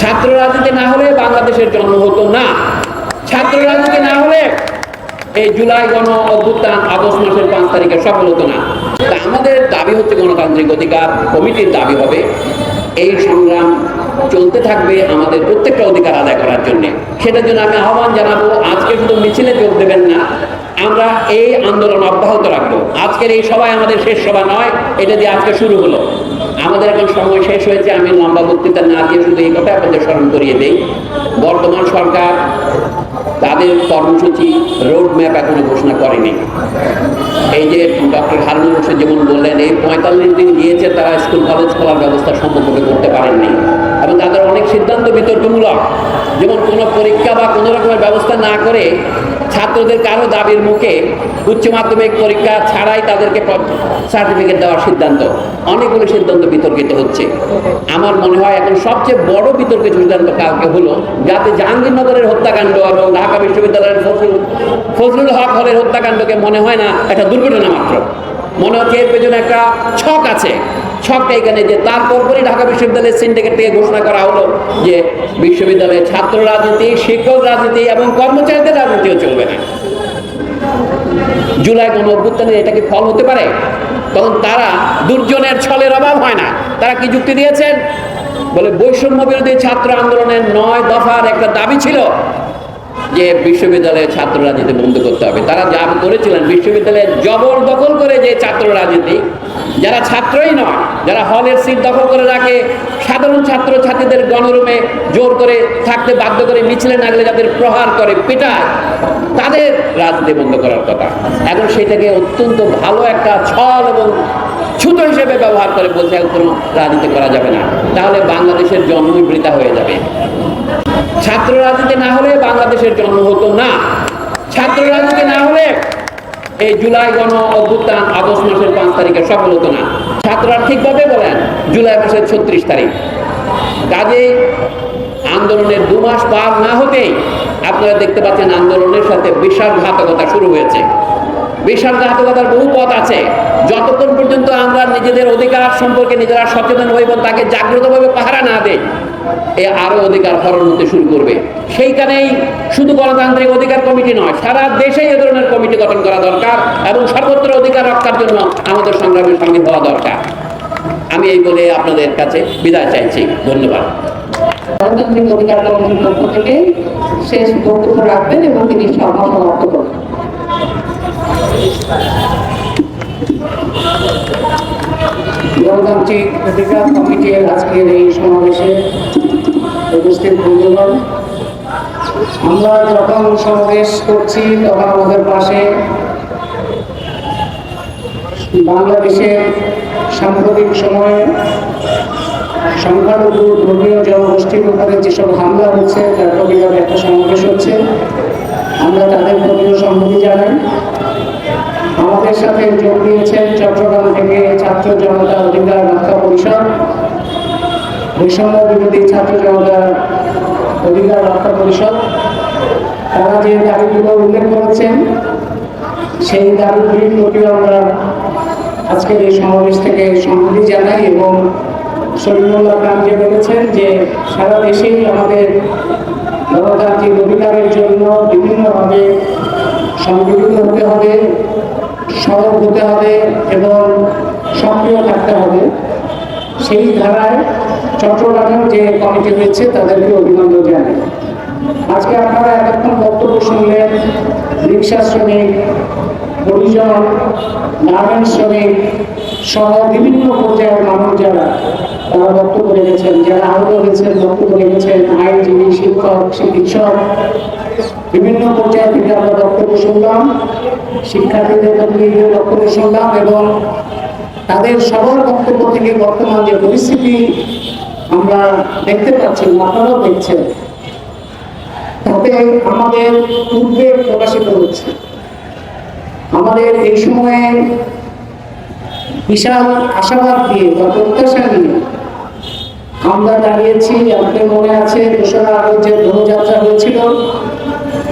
ছাত্র রাজনীতি না হলে বাংলাদেশের জন্ম হতো না। ছাত্র রাজনীতি না হলে এই জুলাই গণ অভ্যুত্থান আগস্ট মাসের পাঁচ তারিখে সফল হতো না। তা আমাদের দাবি হচ্ছে গণতান্ত্রিক অধিকার কমিটির দাবি হবে। এই সংগ্রাম চলতে থাকবে আমাদের প্রত্যেকটা অধিকার আদায় করার জন্য। সেটার জন্য আমি আহ্বান জানাব, আজকে শুধু মিছিলে যোগ দেবেন না, আমরা এই আন্দোলন অব্যাহত রাখব। আজকের এই সভায় আমাদের শেষ সভা নয়, এটা দিয়ে আজকে শুরু হলো। আমাদের এখন সময় শেষ হয়েছে, আমি লম্বা বক্তৃতা না দিয়ে শুধু এই কথা আপনাদের স্মরণ করিয়ে দেই। বর্তমান সরকার তাদের কর্মসূচি রোড ম্যাপ এখনও ঘোষণা করেনি। এই যে ডক্টর হারুনুর রশিদ যেমন বললেন, এই পঁয়তাল্লিশ দিন গিয়েছে তারা স্কুল, কলেজ, খোলার ব্যবস্থা সম্পর্কে করতে পারেননি। এবং তাদের অনেক সিদ্ধান্ত বিতর্কমূলক যেমন কোনো পরীক্ষা বা কোনো রকমের ব্যবস্থা না করে ছাত্রদের কারও দাবির মুখে উচ্চ মাধ্যমিক পরীক্ষা ছাড়াই তাদেরকে সার্টিফিকেট দেওয়ার সিদ্ধান্ত। অনেকগুলো সিদ্ধান্ত বিতর্কিত হচ্ছে। আমার মনে হয় এখন সবচেয়ে বড় বিতর্কিত সিদ্ধান্ত কালকে হলো যাতে জাহাঙ্গীরনগরের হত্যাকাণ্ড এবং ঢাকা বিশ্ববিদ্যালয়ের ফজলুল ফজলুল হক হলের হত্যাকাণ্ডকে মনে হয় না, একটা দুর্ঘটনা মাত্র। মনে হচ্ছে এর পেছনে একটা ছক আছে। ছকটা এখানে যে তারপর ঢাকা বিশ্ববিদ্যালয়ের সিন্ডিকেট থেকে ঘোষণা করা হলো যে বিশ্ববিদ্যালয়ে ছাত্র রাজনীতি, শিক্ষক রাজনীতি এবং কর্মচারীদের রাজনীতিও চলবে না। জুলাই গণ অভ্যুত্থানের এটা কি ফল হতে পারে? তখন তারা দুর্জনের ছলের অভাব হয় না। তারা কি যুক্তি দিয়েছেন? বলে বৈষম্য বিরোধী ছাত্র আন্দোলনের নয় দফার একটা দাবি ছিল। যে বিশ্ববিদ্যালয়ে ছাত্র রাজনীতি বন্ধ করতে হবে। তারা যা করেছিলেন বিশ্ববিদ্যালয়ে জবরদখল করে যে ছাত্র রাজনীতি যারা ছাত্রই নয়, যারা হলের সিট দখল করে রাখে সাধারণ ছাত্র ছাত্রীদের গণরুমে জোর করে থাকতে বাধ্য করে মিছিলে নাগলে যাদের প্রহার করে, পেটায়, তাদের রাজনীতি বন্ধ করার কথা। এখন সেটাকে অত্যন্ত ভালো একটা ছল এবং ছুতো হিসেবে ব্যবহার করে বলছে কোনো রাজনীতি করা যাবে না। তাহলে বাংলাদেশের জন্মই বৃথা হয়ে যাবে। ছাত্র রাজনীতি না হলে বাংলাদেশের জন্ম হতো না। ছাত্র রাজনীতি না হলে এই জুলাই গণ অভ্যুত্থান আগস্ট মাসের পাঁচ তারিখে সফল হতো না। ছাত্ররা ঠিকভাবে বলেন, জুলাই মাসের ছত্রিশ তারিখ। কাজেই আন্দোলনের দু মাস পার না হতেই আপনারা দেখতে পাচ্ছেন আন্দোলনের সাথে বিশ্বাসঘাতকতা শুরু হয়েছে। বিশ্বাসঘাতকতার বহু পথ আছে। যতক্ষণ পর্যন্ত আমরা নিজেদের অধিকার সম্পর্কে নিজেরা সচেতন হইব, তাকে জাগ্রতভাবে পাহারা না দেয় এ আরও অধিকার হরণ হতে শুরু করবে। সেইখানেই শুধু গণতান্ত্রিক অধিকার কমিটি নয়, সারা দেশেই এ ধরনের কমিটি গঠন করা দরকার এবং সর্বত্র অধিকার রক্ষার জন্য আমাদের সংগ্রামের সঙ্গে হওয়া দরকার। আমি এই বলে আপনাদের কাছে বিদায় চাইছি। ধন্যবাদ। গণতান্ত্রিক অধিকার কমিটির পক্ষ থেকে শেষ বক্তব্য রাখবেন এবং তিনি সভা সমাপ্ত করবেন। গণতান্ত্রিক অধিকার কমিটির আজকের এই সমাবেশে উপস্থিত বন্ধুগণ, আমরা যখন সমাবেশ করছি তখন আমাদের পাশে বাংলাদেশের সাম্প্রতিক সময়ে সংখ্যালঘু ধর্মীয় জনগোষ্ঠীর উপরে যেসব হামলা হচ্ছে, তার প্রতিবাদে একটা সমাবেশ হচ্ছে। আমরা তাদের প্রতিও সম্মতি জানাই। আমাদের সাথে যোগ দিয়েছেন চট্টগ্রাম থেকে ছাত্র জনতা অধিকার রক্ষা পরিষদ, বৈষম্য বিরোধী ছাত্র জনতা অধিকার রক্ষা পরিষদ। তারা যে দাবিগুলো উল্লেখ করেছেন, সেই দাবিগুলির প্রতিও আমরা আজকের এই সমাবেশ থেকে সম্মতি জানাই এবং শরীরুল্লাহ খান যে বলেছেন যে সারা দেশেই আমাদের গণতান্ত্রিক অধিকারের জন্য বিভিন্নভাবে সংগঠিত হতে হবে। সরব হতে হবে এবং সক্রিয় থাকতে হবে। সেই ধারায় চট্টগ্রামের যে কমিটি রয়েছে তাদেরকে অভিনন্দন জানাই। আজকে আপনারা এতক্ষণ বক্তব্য শুনলেন রিক্সা শ্রমিক পরিজন নারায়ণ শ্রমিক সহ বিভিন্ন পর্যায়ের মানুষ যারা, তারা বক্তব্য রেখেছেন, যারা আহত হয়েছেন, বক্তব্য রেখেছেন, আইনজীবী, শিক্ষক, চিকিৎসক, বিভিন্ন পর্যায় থেকে আমরা বক্তব্য শুনলাম, শিক্ষার্থীদের প্রতিনিধিদের বক্তব্য শুনলাম এবং তাদের সবার বক্তব্য থেকে বর্তমান যে পরিস্থিতি আমরা দেখতে পাচ্ছি আপনারাও দেখছেন, তাতে আমাদের পূর্বে প্রকাশিত হচ্ছে। আমাদের এই সময়ে বিশাল আশাবাদ দিয়ে বা প্রত্যাশা নিয়ে আমরা দাঁড়িয়েছি আপনাদের মনে আছে দোসরা আগস্ট যে দোলযাত্রা হয়েছিল।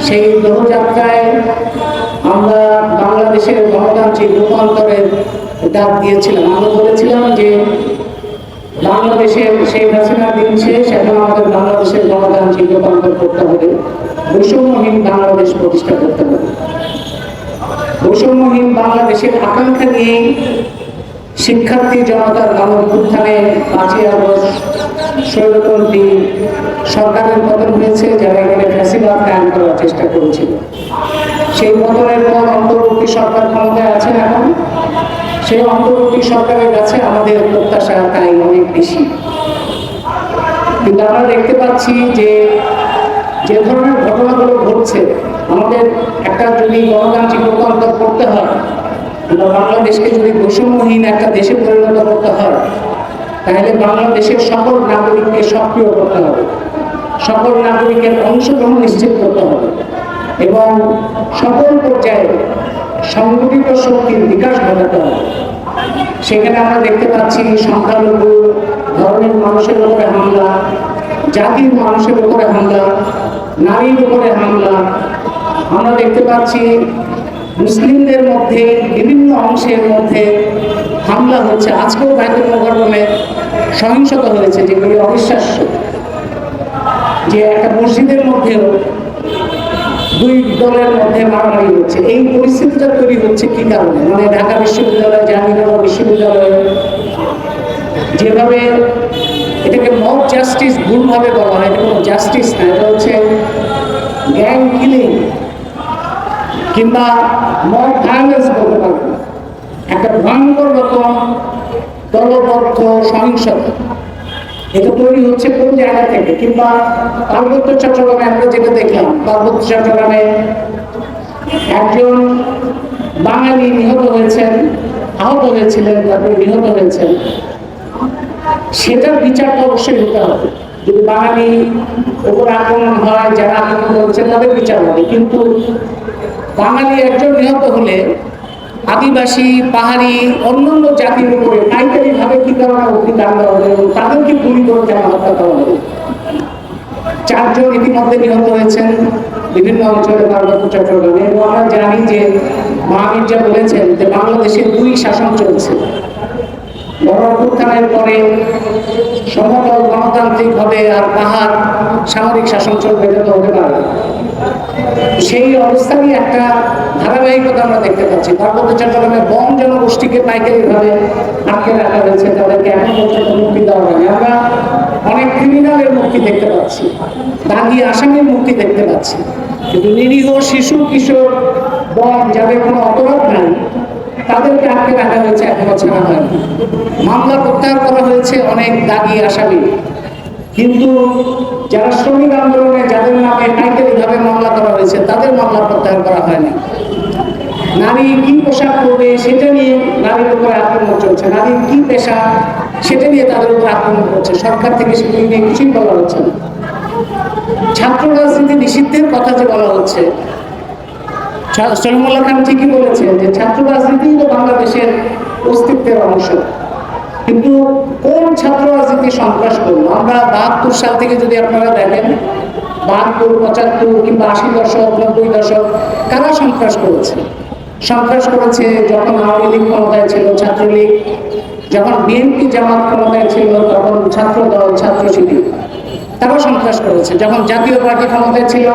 সেই দোলযাত্রায় আমরা বাংলাদেশের গণতান্ত্রিক রূপান্তরের ডাক দিয়েছিলাম। আমরা বলেছিলাম যে বাংলাদেশের সেই হাসিনার দিন শেষ, এখন আমাদের বাংলাদেশের গণতান্ত্রিক রূপান্তর করতে হবে। বৈষম্যহীন বাংলাদেশ প্রতিষ্ঠা করতে হবে। বৈষম্যহীন বাংলাদেশের আকাঙ্ক্ষা নিয়েই শিক্ষার্থী জনতার গণঅভ্যুত্থানে পাঁচই আগস্ট স্বৈরতন্ত্রী সরকারের পতন হয়েছে, যারা এখানে ফ্যাসিবাদ কায়েম করার চেষ্টা করেছিল। সেই পতনের পর অন্তর্বর্তী সরকার ক্ষমতায় আছেন এখন। সেই অন্তর্বর্তী সরকারের কাছে আমাদের প্রত্যাশা তাই অনেক বেশি। কিন্তু আমরা দেখতে পাচ্ছি যে যে ধরনের ঘটনাগুলো ঘটছে আমাদের একটা যদি গণতান্ত্রিক রূপান্তর করতে হয় বাংলাদেশকে যদি বৈষম্যহীন একটা দেশে পরিণত করতে হয়, তাহলে বাংলাদেশের সকল নাগরিককে সক্রিয় করতে হবে। সকল নাগরিকের অংশগ্রহণ নিশ্চিত করতে হবে। এবং সকল পর্যায়ে সংগঠিত শক্তির বিকাশ ঘটাতে হবে। সেখানে আমরা দেখতে পাচ্ছি সংখ্যালঘু, ধর্মের মানুষের উপরে হামলা, জাতির মানুষের উপরে হামলা, নারীর উপরে হামলা আমরা দেখতে পাচ্ছি মুসলিমদের মধ্যে, বিভিন্ন অংশের মধ্যে হামলা হচ্ছে। আজকেও বাইতুল মোকাররমে সহিংসতা হয়েছে, যেগুলি অবিশ্বাস্য। যে একটা মসজিদের মধ্যেও দুই দলের মধ্যে মারামারি হচ্ছে। এই পরিস্থিতিটা তৈরি হচ্ছে কি কারণে? মানে ঢাকা বিশ্ববিদ্যালয়, জাহাঙ্গীরনগর বিশ্ববিদ্যালয়ে, যেভাবে এটাকে মব জাস্টিস ভুলভাবে বলা হয়, এটা কোনো জাস্টিস না, এটা হচ্ছে গ্যাং কিলিং কিংবা মব ভায়োলেন্স বলতে পারবেন একটা ভয়ঙ্কর রকম দলবদ্ধ সহিংসতা এটা তৈরি হচ্ছে কোন জায়গা থেকে? কিংবা পার্বত্য চট্টগ্রামে আমরা যেটা দেখলাম, পার্বত্য চট্টগ্রামে একজন বাঙালি নিহত হয়েছেন, আহত হয়েছিলেন, তারপরে নিহত হয়েছেন। সেটার বিচার তো অবশ্যই হতে হবে। যদি বাঙালি উপর আক্রমণ হয়, যারা আক্রমণ করেছে, তাদের বিচার হবে। কিন্তু বাঙালি একজন নিহত হলে আদিবাসী, পাহাড়ি, অন্যান্য জাতির উপরে পাইকারি ভাবে কি কারণে অগ্নিকাণ্ড হবে তাদেরকে গুলি করে কেন হত্যা করা হবে। চারজন ইতিমধ্যে নিহত হয়েছেন, বিভিন্ন অঞ্চলে পার্বত্য চট্টগ্রামে এবং আমরা জানি যে মহাবীর্যা বলেছেন যে বাংলাদেশে দুই শাসন চলছে। বড় পরে সমতল গণতান্ত্রিক হবে আর পাহাড় সামরিক শাসন চলবে তো হতে পারে। সেই অবস্থারই একটা ধারাবাহিকতা আমরা দেখতে পাচ্ছি। পার্বত্য চট্টগ্রামে বম জনগোষ্ঠীকে পাইকারিভাবে আটকে রাখা হয়েছে, তাদেরকে এখন পর্যন্ত মুক্তি দেওয়া হয়নি। আমরা অনেক ক্রিমিনালের মুক্তি দেখতে পাচ্ছি, দাগি আসামির মুক্তি দেখতে পাচ্ছি। কিন্তু নিরীহ শিশু, কিশোর বম যাদের কোনো অপরাধ নাই তাদেরকে আটকে রাখা হয়েছে এখনও ছাড়া হয়নি মামলা প্রত্যাহার করা হয়েছে অনেক দাগি আসামি। কিন্তু যারা শ্রমিক আন্দোলনে যাদের নামে পাইকারিভাবে মামলা করা হয়েছে, তাদের মামলা প্রত্যাহার করা হয়নি। নারী কি পোশাক পরবে সেটা নিয়ে নারীর উপরে আক্রমণ চলছে। নারীর কি পেশা সেটা নিয়ে তাদের উপর আক্রমণ করছে। সরকার থেকে সেগুলি নিয়ে কিছুই বলা হচ্ছে না। ছাত্র রাজনীতি নিষিদ্ধের কথা যে বলা হচ্ছে সলিমুল্লাহ খান ঠিকই বলেছেন যে ছাত্র রাজনীতি তো বাংলাদেশের অস্তিত্বের অংশ। কিন্তু কোন ছাত্র রাজনীতি সন্ত্রাস করল? আমরা বাহাত্তর সাল থেকে যদি আপনারা দেখেন, বাহাত্তর, পঁচাত্তর কিংবা আশি দশক, নব্বই দশক, কারা সন্ত্রাস করেছে? সন্ত্রাস করেছে যখন আওয়ামী লীগ ক্ষমতায় ছিল, ছাত্রলীগ। যখন বিএনপি জামাত ক্ষমতায় ছিল, তখন ছাত্র দল ছাত্র শিবির তারা সন্ত্রাস করেছে। যখন জাতীয় পার্টি ক্ষমতায় ছিল,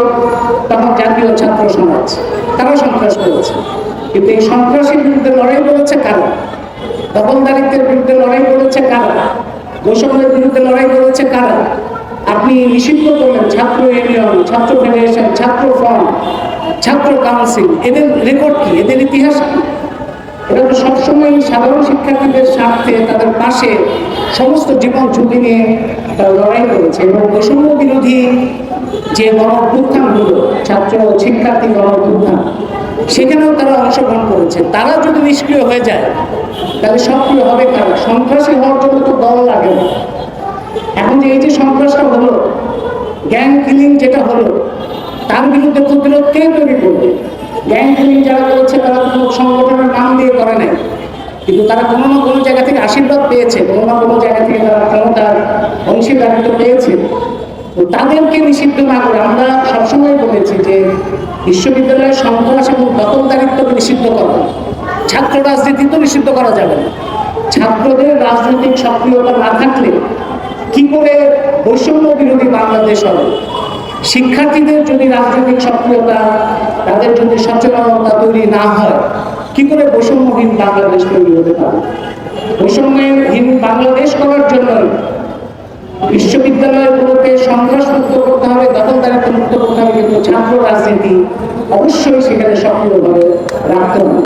তখন ছাত্র তারা সন্ত্রাস করেছে। কিন্তু এই সন্ত্রাসের বিরুদ্ধে লড়াই করেছে কারা? দখলদারিত্বের বিরুদ্ধে লড়াই করেছে কারা? বৈষম্যের বিরুদ্ধে লড়াই করেছে কারা? আপনি নিষিদ্ধ করলেন, ছাত্র ইউনিয়ন ছাত্র ফেডারেশন ছাত্র ফ্রন্ট ছাত্র কাউন্সিল এদের রেকর্ড কি? এদের ইতিহাস কি? সাধারণ শিক্ষার্থীদের স্বার্থে তাদের পাশে সমস্ত জীবন ঝুঁকি নিয়ে লড়াই করেছে এবং বৈষম্য বিরোধী যে গণঅভ্যুত্থানগুলো ছাত্র শিক্ষার্থী গণ সেখানেও তারা অংশগ্রহণ করেছে। তারা যদি নিষ্ক্রিয় হয়ে যায়, তাহলে সক্রিয় হবে কারা? সন্ত্রাসী হওয়ার জন্য তো দল লাগে না। এখন যে এই যে সন্ত্রাসটা হলো, গ্যাং কিলিং যেটা হলো, তার বিরুদ্ধে প্রতিরোধ কে তৈরি করবে? গ্যাং কিলিং যারা করেছে, তারা কোনো সংগঠনের নাম দিয়ে করে নাই। কিন্তু তারা কোনো না কোনো জায়গা থেকে আশীর্বাদ পেয়েছে, কোনো না কোনো জায়গা থেকে তারা ক্ষমতার অংশীদারিত্ব পেয়েছে। তো তাদেরকে নিষিদ্ধ না করে আমরা সবসময় বলেছি যে বিশ্ববিদ্যালয়ের সন্ত্রাস এবং দখলদারিত্বকে নিষিদ্ধ করা। ছাত্র রাজনীতি তো নিষিদ্ধ করা যাবে না। ছাত্রদের রাজনৈতিক সক্রিয়তা না থাকলে কি করে বৈষম্য বিরোধী বাংলাদেশ হবে? শিক্ষার্থীদের যদি রাজনৈতিক সক্রিয়তা, তাদের যদি সচেতনতা তৈরি না হয় কি করে বৈষম্যহীন বাংলাদেশ তৈরি হতে পারে? বৈষম্যহীন বাংলাদেশ করার জন্য বিশ্ববিদ্যালয়গুলোকে সন্ত্রাস মুক্ত করতে হবে, দখলদারিত্ব মুক্ত করতে হবে, কিন্তু ছাত্র রাজনীতি অবশ্যই সেখানে সক্রিয়ভাবে রাখতে হবে।